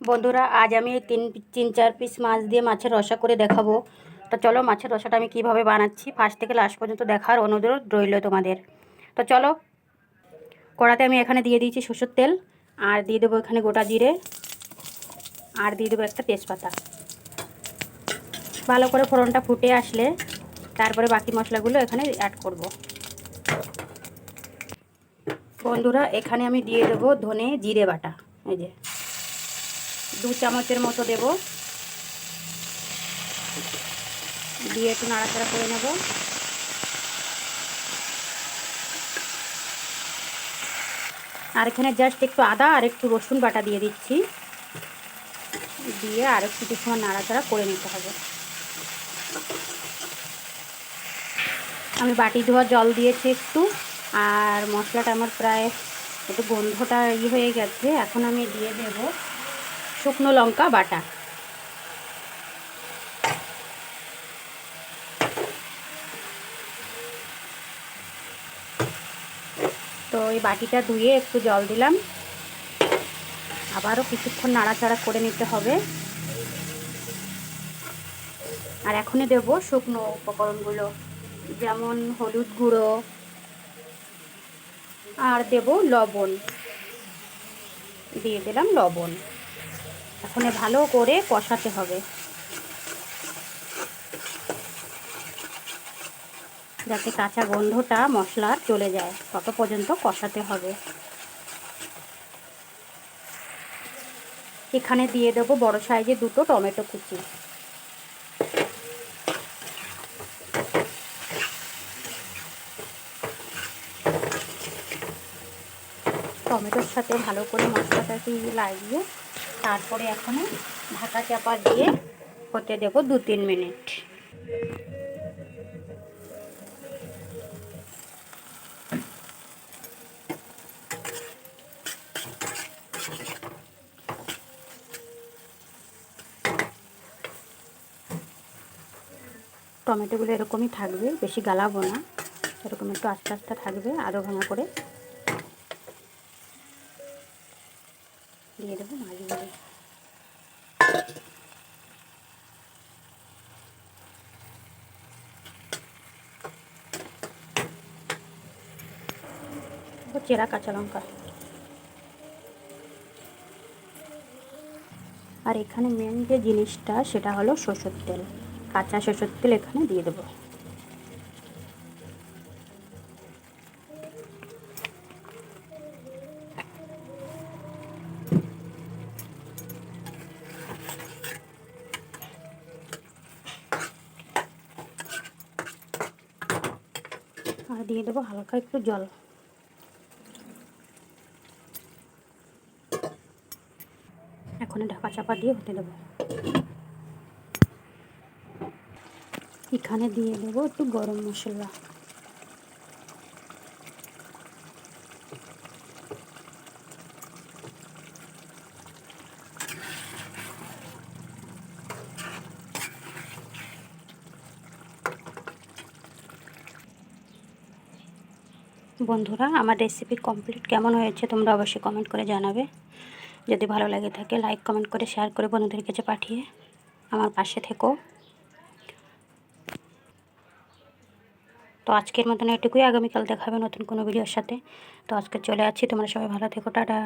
বন্ধুরা, আজ আমি তিন তিন চার পিস মাছ দিয়ে মাছের রসা করে দেখাবো। তো চলো মাছের রসাটা আমি কীভাবে বানাচ্ছি ফার্স্ট থেকে লাস্ট পর্যন্ত দেখার অনুরোধ রইল তোমাদের। তো চলো, কড়াতে আমি এখানে দিয়ে দিয়েছি সরষের তেল, আর দিয়ে দেবো এখানে গোটা জিরে, আর দিয়ে দেবো একটা তেজপাতা। ভালো করে ফোড়নটা ফুটে আসলে তারপরে বাকি মশলাগুলো এখানে অ্যাড করব। বন্ধুরা, এখানে আমি দিয়ে দেবো ধনে জিরে বাটা, এই যে। দু চামচের মতো দেব। দিয়ে একটু নাড়াচাড়া করে নেব। আর এখানে জাস্ট একটু আদা আর একটু রসুন বাটা দিয়ে দিচ্ছি। দিয়ে আর একটু সময় নাড়াচাড়া করে নিতে হবে। আমি বাটি ধোয়া জল দিয়েছি একটু, আর মশলাটা আমার প্রায় একটু গন্ধটা ই হয়ে গেছে, এখন আমি দিয়ে দেব শুকনো লঙ্কা বাটা। তো এই বাটিটা ধুয়ে একটু জল দিলাম। আবারও কিছুক্ষণ নাড়াচাড়া করে নিতে হবে। আর এখনই দেব শুকনো উপকরণগুলো, যেমন হলুদ গুঁড়ো। আর দেব লবণ। দিয়ে দিলাম লবণ। এখন ভালো করে কষাতে হবে। যাতে কাঁচা গন্ধটা মশলার চলে যায়, তত পর্যন্ত কষাতে হবে। এখানে দিয়ে দেবো বড় সাইজে দুটো টমেটো কুচি। টমেটোর সাথে ভালো করে মশলাটাকে লাগিয়ে তারপরে এখানে ঢাকা চাপা দিয়ে হতে দেবো দু তিন মিনিট। টমেটোগুলো এরকমই থাকবে, বেশি গালাবো না। এরকম একটু আস্তে আস্তে থাকবে আরও ভাঙা করে দিয়ে দেবো মাছগুলো চেরা কাঁচা লঙ্কা। আর এখানে মেন যে জিনিসটা, সেটা হলো সরষের তেল। কাঁচা সরষের তেল এখানে দিয়ে দেবো। আর দিয়ে দেবো হালকা একটু জল। এখন ঢাকা চাপা দিয়ে হতে দেবো। এখানে দিয়ে দেবো একটু গরম মশলা। বন্ধুরা, আমার রেসিপি কমপ্লিট কেমন হয়েছে তোমরা অবশ্যই কমেন্ট করে জানাবে। যদি ভালো লাগে থাকে লাইক কমেন্ট করে শেয়ার করে বন্ধুদের কাছে পাঠিয়ে আমার পাশে থেকো। তো আজকের মতন এটুকুই। আগামীকাল দেখাবে নতুন কোনো ভিডিওর সাথে। তো আজকে চলে আসছি। তোমরা সবাই ভালো থেকো। টাটা।